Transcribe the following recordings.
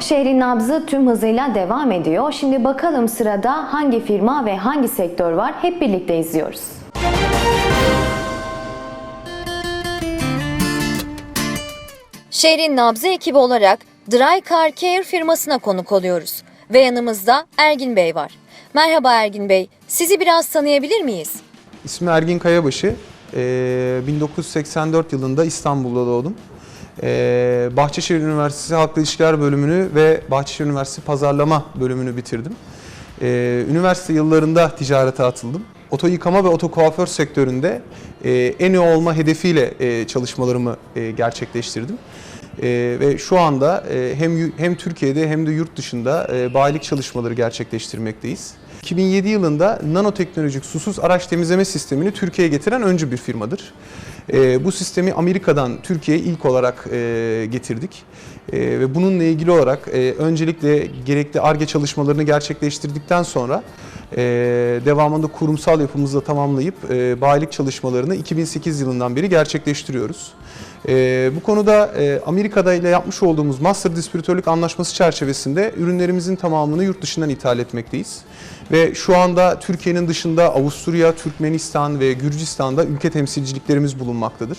Şehrin nabzı tüm hızıyla devam ediyor. Şimdi bakalım sırada hangi firma ve hangi sektör var hep birlikte izliyoruz. Şehrin nabzı ekibi olarak Dry Car Care firmasına konuk oluyoruz. Ve yanımızda Ergin Bey var. Merhaba Ergin Bey, sizi biraz tanıyabilir miyiz? İsmi Ergin Kayabaşı. Ee, 1984 yılında İstanbul'da doğdum. Ee, Bahçeşehir Üniversitesi Halkla İlişkiler bölümünü ve Bahçeşehir Üniversitesi Pazarlama bölümünü bitirdim. Ee, üniversite yıllarında ticarete atıldım. Oto yıkama ve oto kuaför sektöründe e, en iyi olma hedefiyle e, çalışmalarımı e, gerçekleştirdim. Ee, ve şu anda e, hem hem Türkiye'de hem de yurt dışında e, bayilik çalışmaları gerçekleştirmekteyiz. 2007 yılında nanoteknolojik susuz araç temizleme sistemini Türkiye'ye getiren öncü bir firmadır. Ee, bu sistemi Amerika'dan Türkiye'ye ilk olarak e, getirdik. E, ve bununla ilgili olarak e, öncelikle gerekli ARGE çalışmalarını gerçekleştirdikten sonra e, devamında kurumsal yapımızı da tamamlayıp e, bayilik çalışmalarını 2008 yılından beri gerçekleştiriyoruz. Ee, bu konuda e, Amerika'da ile yapmış olduğumuz Master Distribütörlük Anlaşması çerçevesinde ürünlerimizin tamamını yurt dışından ithal etmekteyiz. Ve şu anda Türkiye'nin dışında Avusturya, Türkmenistan ve Gürcistan'da ülke temsilciliklerimiz bulunmaktadır.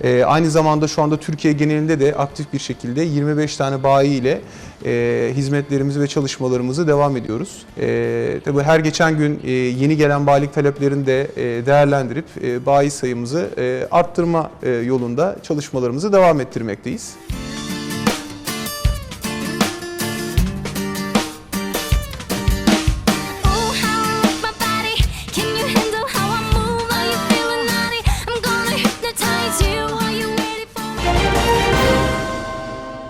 Ee, aynı zamanda şu anda Türkiye genelinde de aktif bir şekilde 25 tane bayi ile e, hizmetlerimizi ve çalışmalarımızı devam ediyoruz. E, tabii her geçen gün e, yeni gelen bayilik taleplerini de e, değerlendirip e, bayi sayımızı arttırma yolunda çalışmalarımızı devam ettirmekteyiz.